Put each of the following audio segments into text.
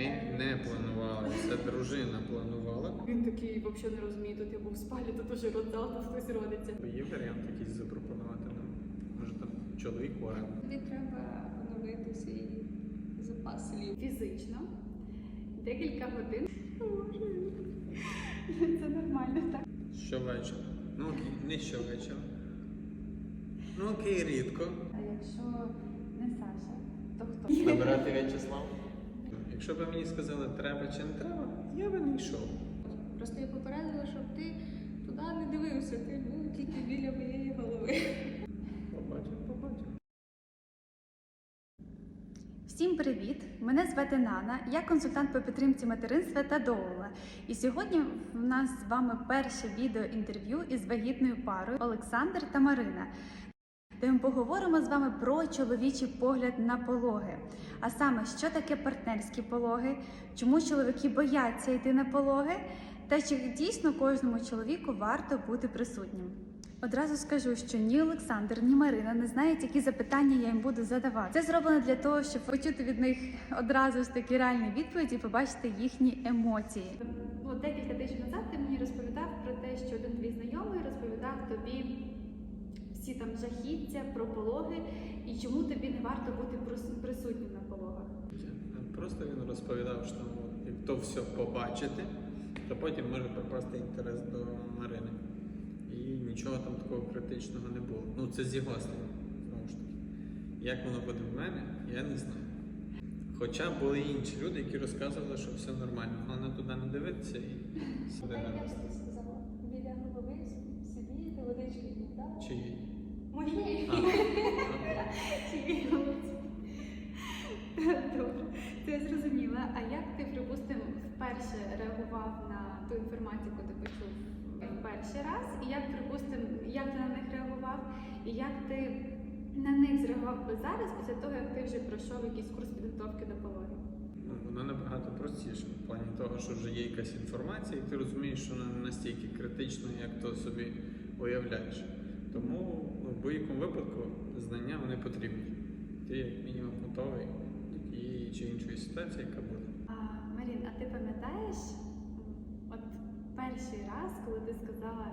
Ми не планували, це дружина планувала. Він такий взагалі не розуміє, тут я був в спалі, тут уже тут хтось родиться. Є варіант якийсь запропонувати нам. Може там чоловік орен. Тобі треба оновити свій запас слів. Фізично. Декілька годин. Це нормально, так. Щовечора. Ну окей, не щовечора. Ну окей, рідко. А якщо не Саша, то хто? Набирати В'ячеслав. Якщо б мені сказали, треба чи не треба, я би не йшов. Просто я попередила, щоб ти туди не дивився, ти був тільки біля моєї голови. Побачив, побачив. Всім привіт! Мене звати Нана, я консультант по підтримці материнства та доула. І сьогодні в нас з вами перше відеоінтерв'ю із вагітною парою Олександр та Марина, де поговоримо з вами про чоловічий погляд на пологи. А саме, що таке партнерські пологи, чому чоловіки бояться йти на пологи, та чи дійсно кожному чоловіку варто бути присутнім. Одразу скажу, що ні Олександр, ні Марина не знають, які запитання я їм буду задавати. Це зроблено для того, щоб почути від них одразу ж такі реальні відповіді і побачити їхні емоції. Ну, декілька тижнів назад ти мені розповідав про те, що один твій знайомий розповідав тобі всі там жахіття про пологи і чому тобі не варто бути присутнім на пологах. Просто він розповідав, що як то все побачити, то потім може пропасти інтерес до Марини. І нічого там такого критичного не було. Ну це з його слів, знову ж таки. Як воно буде в мене, я не знаю. Хоча були інші люди, які розказували, що все нормально. Головне туди не дивитися і сюди я ж тобі сказала, біля голови собі водички не Добре, це я зрозуміла. А як ти, припустимо, вперше реагував на ту інформацію, яку ти почув перший раз? І як, припустимо, як ти на них реагував? І як ти на них зреагував би зараз, після того, як ти вже пройшов якийсь курс підготовки до пологів? Ну, воно набагато простіше в плані того, що вже є якась інформація, і ти розумієш, що вона не настільки критична, як то собі уявляєш. Тому будь-якому випадку знання вони потрібні. Ти як мінімум готовий до тієї чи іншої ситуації, яка буде. А, Марін, а ти пам'ятаєш, от перший раз, коли ти сказала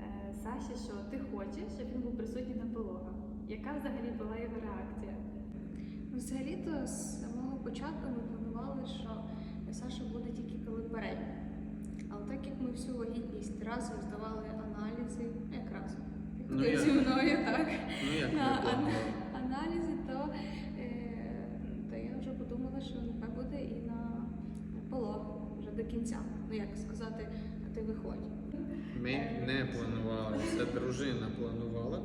е, Саші, що ти хочеш, щоб він був присутній на пологах? Яка взагалі була його реакція? Взагалі-то з самого початку ми планували, що Саша буде тільки коли передня. Але так як ми всю вагітність разом здавали аналізи, ну, якраз Ну, як? зі мною так. Ну як На ан- аналізи, то, е, то я вже подумала, що нехай буде і на полог вже до кінця. Ну як сказати, а ти виходь. Ми не планували, це дружина планувала,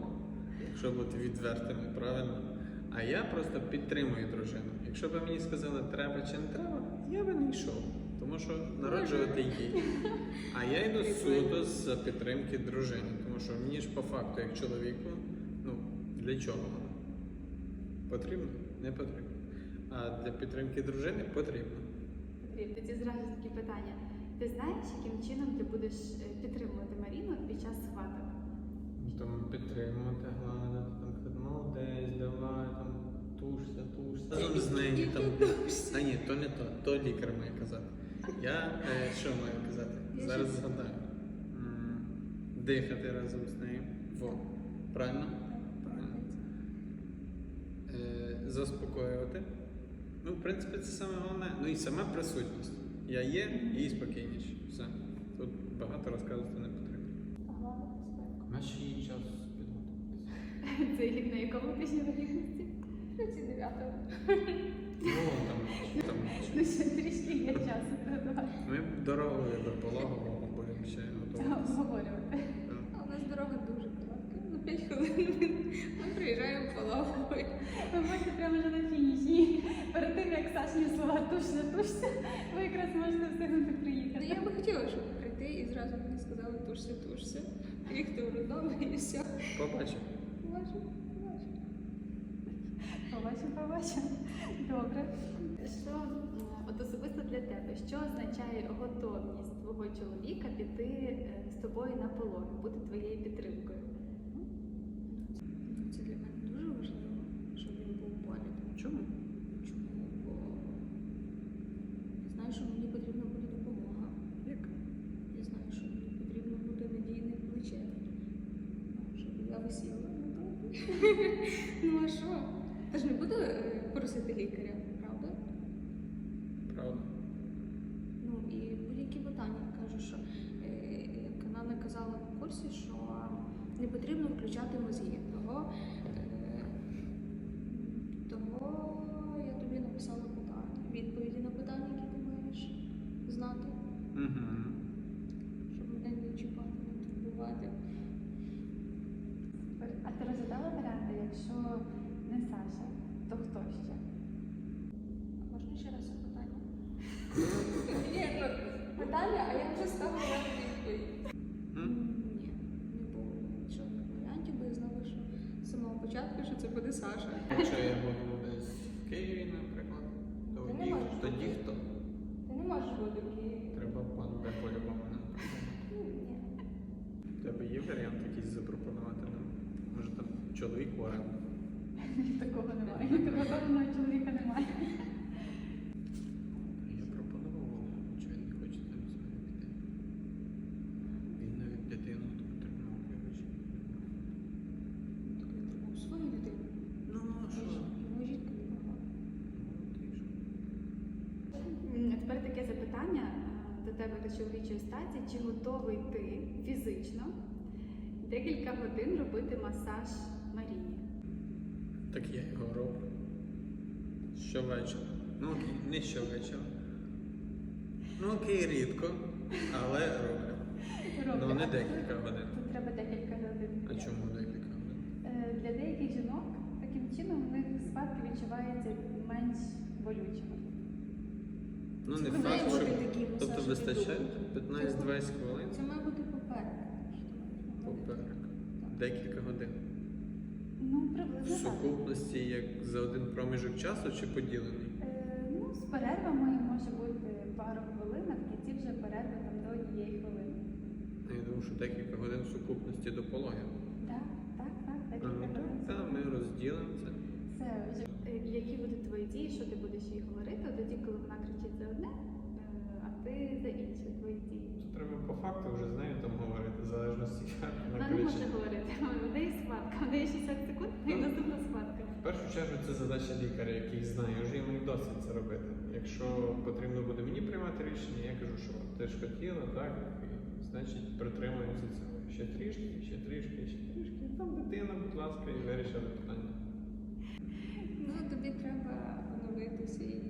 якщо бути відвертими, правильно. А я просто підтримую дружину. Якщо б мені сказали, треба чи не треба, я би не йшов. Тому що народжувати їй. А я йду суто з підтримки дружини. Тому що мені ж по факту, як чоловіку, ну для чого воно? Потрібно? Не потрібно. А для підтримки дружини потрібно. Тоді зразу такі питання. Ти знаєш, яким чином ти будеш е, підтримувати Маріну під час схваток? Там підтримувати, гладити, там молодець, давай, там тушся, тушся. Разом з нею там. А ні, то не то, то лікар має казати. Я е, що маю казати? Я Зараз згадаю. М, Дихати разом з нею. Во. Правильно? Правильно. Е, заспокоювати. Ну, в принципі, це саме головне. Ну і сама присутність. Я є, їй спокійніше. Все. Тут багато розказувати не потрібно. Головне безпека. На ще час підготуватися. Це на якому тижні вагітності? 39-го. Ну, там, там Ну ще трішки є часу додавати. Ми дорогою до пологового будемо ще готуватися. обговорювати. А у нас дорога дуже коротка. Ну, 5 хвилин. Ми приїжджаємо пологовою. Ви можете прямо вже на фініші. Перед тим, як Сашні слова тушся, тушся, ви якраз можете встигнути Ну, приїхати. я би хотіла, щоб прийти і зразу мені сказали тушся, тушся. Їхати в роддом і все. Побачимо. Бачу побачимо, побачимо. Добре. Що е, от особисто для тебе, що означає готовність твого чоловіка піти е, з тобою на полон, бути твоєю підтримкою? Це для мене дуже важливо, щоб він був поряд. Чому? Чому? Бо я знаю, що мені потрібна буде допомога. Як? Я знаю, що мені потрібно буде надійне плече, щоб я висіла. Ну а що? Ти ж не буду е, просити лікаря, правда? Правда? Ну і будь-які питання кажуть, що е, як вона наказала на курсі, що не потрібно включати мозги. Того, е, того я тобі написала питання, відповіді на питання, які ти маєш знати, Угу. щоб мене не чіпати, не турбувати. А ти розглядала варіанти, якщо не Саша, то хто ще? А можна ще раз запитання? Ні, ну, питання, а я вже ставила відповідь. Ні, не було жодних варіантів, бо я знала, що з самого початку, що це буде Саша. Якщо я буду десь в Києві, наприклад, Ти не тоді, можеш тоді хто? Ти не можеш бути в Києві. Треба план Б по-любому. Ну, ні. У тебе є варіант якийсь запропонувати нам? Може там чоловік в оренду? Такого немає. Такого чоловіка немає. Я пропонував, чи він не хоче там з мене піти. Він навіть дитину таку тримав, вибач. Так він тримав свою дитину. Ну, а що? Його жінка не могла. Ну, ти що? М, Тепер таке запитання е, до тебе до чоловічої статі. Чи готовий ти фізично декілька годин робити масаж Марії? Так я його роблю. Щовечора. Ну, окей, не щовечора. Ну, окей, рідко, але роблю. Ну, не декілька годин. Тут треба декілька годин. А чому декілька годин? Е, Для деяких жінок таким чином в них схватки відчуваються менш болючими. Ну, не факт, що. такий Тобто вистачає 15-20 хвилин Це має бути поперек. поперек. Декілька годин. Ну, приблизно так. сукупності як за один проміжок часу чи поділений? Е, Ну, з перервами може бути пару хвилин, а в кінці вже перерви там до однієї хвилини. Ну, Я думаю, що декілька годин в сукупності до пологів. Так, так, так, декілька ну, годин. так, так, ми розділимо це. Все, Е, Які будуть твої дії, що ти будеш їй говорити тоді, коли вона кричить за одне, е, а ти за інше твої дії? Тут треба по факту вже з нею там говорити, в залежності як Вона вона не може говорити. У неї схватка, у неї 60 секунд, і Ну. наступна схватка. В першу чергу це задача лікаря, який знає, вже йому досить це робити. Якщо потрібно буде мені приймати рішення, я кажу, що ти ж хотіла, так, і, значить притримуємося цього. Ще трішки, ще трішки, ще трішки. Там дитина, будь ласка, і вирішили питання. Ну, тобі треба оновити свій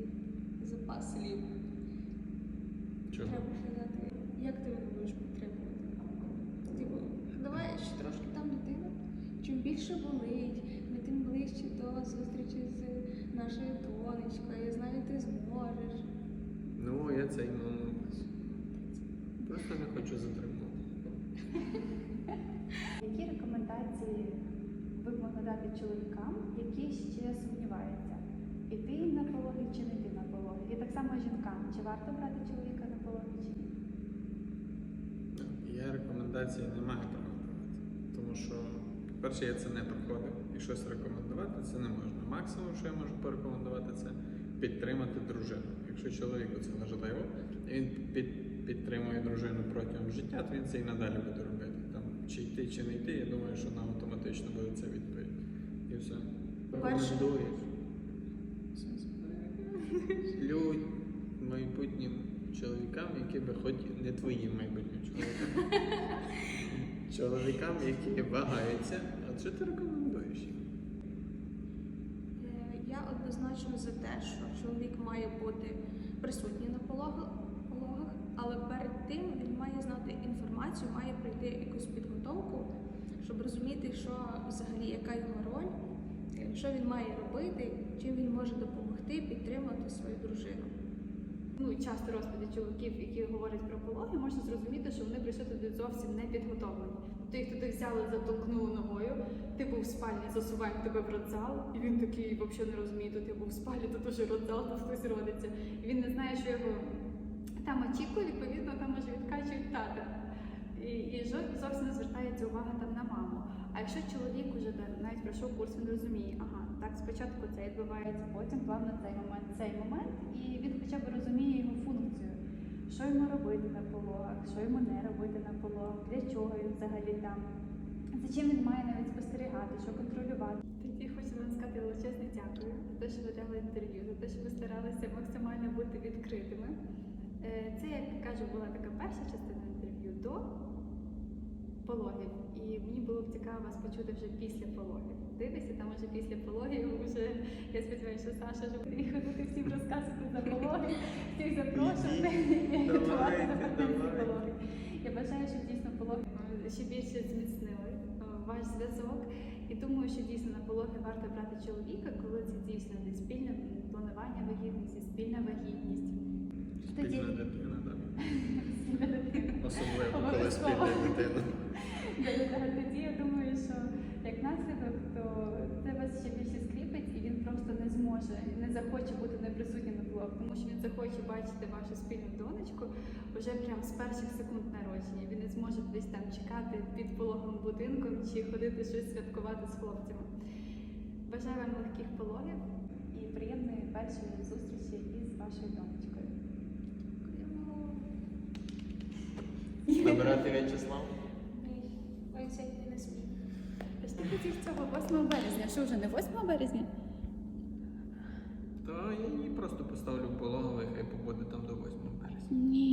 запас слів. Чого? Треба сказати, як ти мене будеш підтримувати. Типу, давай ще трошки там дитина. Чим більше болить, ми тим ближче до зустрічі з нашою донечкою. Я знаю, ти зможеш. Ну, я це й мав. Просто не хочу затримувати. Які рекомендації ви б могли дати чоловікам, які ще сумніваються? Іти на пологи чи не йти на так само жінкам, чи варто брати чоловіка на пологи чи ні? Я рекомендації не маю права давати. Тому що, по-перше, я це не проходив. І щось рекомендувати це не можна. Максимум, що я можу порекомендувати, це підтримати дружину. Якщо чоловіку це важливо, і він під, підтримує дружину протягом життя, то він це і надалі буде робити. Там, чи йти, чи не йти, я думаю, що нам автоматично буде це відповідь. І все. Рекомендуєш. Людь майбутнім чоловікам, які би хоч не твоїм майбутнім чоловікам. чоловікам, які вагаються. А що ти рекомендуєш їм? Е, Я однозначно за те, що чоловік має бути присутній на пологах, пологах, але перед тим він має знати інформацію, має пройти якусь підготовку, щоб розуміти, що взагалі яка його роль, е, що він має робити, чим він може допомогти підтримати свою дружину. Ну, часто розповіді чоловіків, які говорять про пологи, можна зрозуміти, що вони прийшли туди зовсім не підготовлені. Тобто їх туди взяли, затолкнули ногою, ти був в спальні, засуваємо тебе в родзал, і він такий взагалі не розуміє, тут я був в спальні, тут уже родзал, тут хтось родиться. І він не знає, що його там очікує, відповідно, там може відкачують тата. І, і зовсім не звертається увага там на маму. А якщо чоловік уже навіть пройшов курс, він розуміє, ага, так спочатку це відбувається, Потім плавно цей момент, цей момент, і він хоча б розуміє його функцію. Що йому робити на пологах, що йому не робити на пологах, для чого він взагалі там, за чим він має навіть спостерігати, що контролювати. Тоді хочу вам сказати величезне дякую за те, що ви дали інтерв'ю, за те, що ви старалися максимально бути відкритими. Е, Це, як кажу, була така перша частина інтерв'ю до пологів. І мені було б цікаво вас почути вже після пологів. Дивися, там вже після пологів вже я сподіваюся, що Саша вже буде ходити всім розказувати за пологи, всіх запрошувати і готувати за давайте, партнерські давайте. пологи. Я бажаю, щоб дійсно пологи ще більше зміцнили е, ваш зв'язок. І думаю, що дійсно на пологи варто брати чоловіка, коли це дійсно не спільне планування вагітності, спільна вагітність. Спільна дитина, так. Дитина. Особливо, коли спільна дитина. Тоді я думаю, що як наслідок, то це вас ще більше скріпить, і він просто не зможе, не захоче бути неприсутнім на пологах, тому що він захоче бачити вашу спільну донечку вже прямо з перших секунд народження. Він не зможе десь там чекати під пологовим будинком чи ходити щось святкувати з хлопцями. Бажаю вам легких пологів і приємної першої зустрічі із вашою донечкою. Набирати В'ячеслав? Ні, він сьогодні не спів. Я ж ти хотів цього 8 березня. Що вже не 8 березня? То я її просто поставлю в пологовий, хай побуде там до 8 березня. Ні.